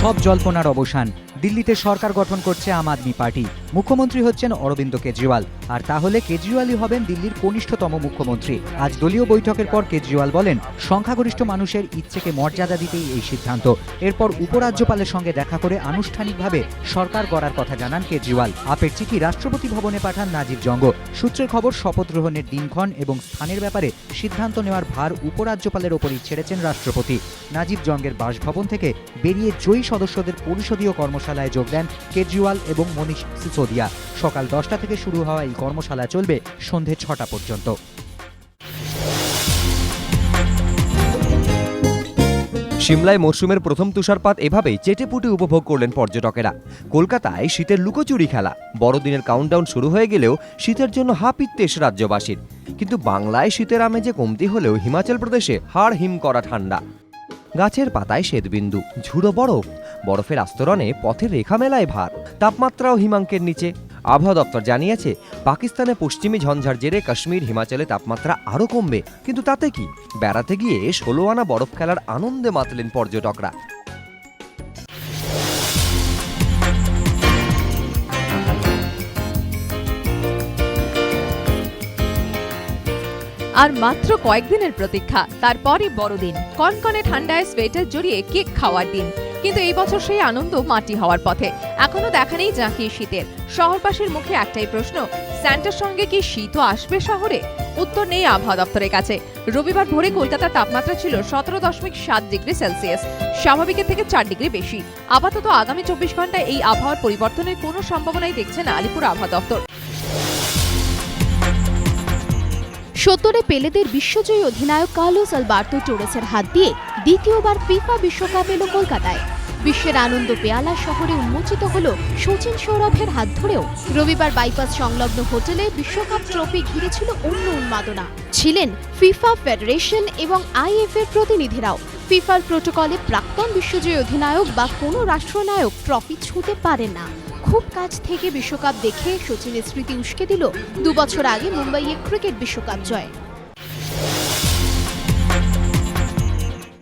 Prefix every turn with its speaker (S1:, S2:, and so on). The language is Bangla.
S1: সব জল্পনার অবসান। দিল্লিতে সরকার গঠন করছে আম আদমি পার্টি। মুখ্যমন্ত্রী হচ্ছেন অরবিন্দ কেজরিওয়াল। আর তাহলে কেজরিওয়ালই হবেন দিল্লির কনিষ্ঠতম মুখ্যমন্ত্রী। আজ দলীয় বৈঠকের পর কেজরিওয়াল বলেন, সংখ্যাগরিষ্ঠ মানুষের ইচ্ছেকে মর্যাদা দিতেই এই সিদ্ধান্ত। এরপর উপরাজ্যপালের সঙ্গে দেখা করে আনুষ্ঠানিকভাবে সরকার গড়ার কথা জানান কেজরিওয়াল। আপের চিঠি রাষ্ট্রপতি ভবনে পাঠান নাজিব জঙ্গ। সূত্রের খবর শপথ গ্রহণের দিনক্ষণ এবং স্থানের ব্যাপারে সিদ্ধান্ত নেওয়ার ভার উপরাজ্যপালের ওপরই ছেড়েছেন রাষ্ট্রপতি। নাজিব জঙ্গের বাসভবন থেকে বেরিয়ে জয়ী সদস্যদের পরিষদীয় কর্মশালায় যোগ দেন কেজরিওয়াল এবং মনীষ সিসোদিয়া সকাল দশটা থেকে শুরু হওয়া এই কর্মশালা চলবে সন্ধে ছটা পর্যন্ত।
S2: সিমলায় মরশুমের প্রথম তুষারপাত এভাবেই চেটেপুটে উপভোগ করলেন পর্যটকেরা। কলকাতায় শীতের লুকোচুরি খেলা। বড়দিনের কাউন্টডাউন শুরু হয়ে গেলেও শীতের জন্য হাপিত্তেশ রাজ্যবাসীর। কিন্তু বাংলায় শীতের আমেজে কমতি হলেও হিমাচল প্রদেশে হাড় হিম করা ঠান্ডা। গাছের পাতায় শ্বেতবিন্দু, ঝুড়ো বরফ, বরফের আস্তরণে পথের রেখা মেলায় ভার, তাপমাত্রাও হিমাঙ্কের নিচে। আবহাওয়া দপ্তর জানিয়েছে পাকিস্তানে পশ্চিমী ঝঞ্ঝার জেরে কাশ্মীর, হিমাচলে তাপমাত্রা আরও কমবে। কিন্তু তাতে কি? বেড়াতে গিয়ে ষোলো আনা বরফ খেলার আনন্দে মাতলেন পর্যটকরা।
S3: আর মাত্র কয়েকদিনের প্রতীক্ষা, তারপরই বড়দিন। কনকনে ঠান্ডায় সোয়েটার জড়িয়ে কেক খাওয়ার দিন। কিন্তু এই বছর সেই আনন্দ মাটি হওয়ার পথে। এখনও দেখা নেই জাঁকিয়ে শীতের। শহরবাসীর মুখে একটাই প্রশ্ন, স্যান্টার সঙ্গে কি শীতও আসবে শহরে? উত্তর নেই আবহাওয়া দপ্তরের কাছে। রবিবার ভোরে কলকাতার তাপমাত্রা ছিল সতেরো দশমিক সাত ডিগ্রি সেলসিয়াস। স্বাভাবিকের থেকে চার ডিগ্রি বেশি। আপাতত আগামী চব্বিশ ঘন্টায় এই আবহাওয়ার পরিবর্তনের কোনো সম্ভাবনাই দেখছে না আলিপুর আবহাওয়া দপ্তর।
S4: সত্তরে পেলেদের বিশ্বজয়ী অধিনায়ক কার্লোস আলবার্তো টোরেসের হাত দিয়ে দ্বিতীয়বার ফিফা বিশ্বকাপ এলো কলকাতায়। বিশ্বের আনন্দ পেয়ালা শহরে উন্মোচিত হল সচিন সৌরভের হাত ধরেও। রবিবার বাইপাস সংলগ্ন হোটেলে বিশ্বকাপ ট্রফি ঘিরেছিল অন্য উন্মাদনা। ছিলেন ফিফা ফেডারেশন এবং আইএফ এর প্রতিনিধিরাও। ফিফার প্রোটোকলে প্রাক্তন বিশ্বজয়ী অধিনায়ক বা কোনো রাষ্ট্রনায়ক ট্রফি ছুঁতে পারেন না। খুব কাছ থেকে বিশ্বকাপ দেখে সচিনের স্মৃতি উস্কে দিল দু বছর আগে মুম্বাইয়ে ক্রিকেট বিশ্বকাপ জয়।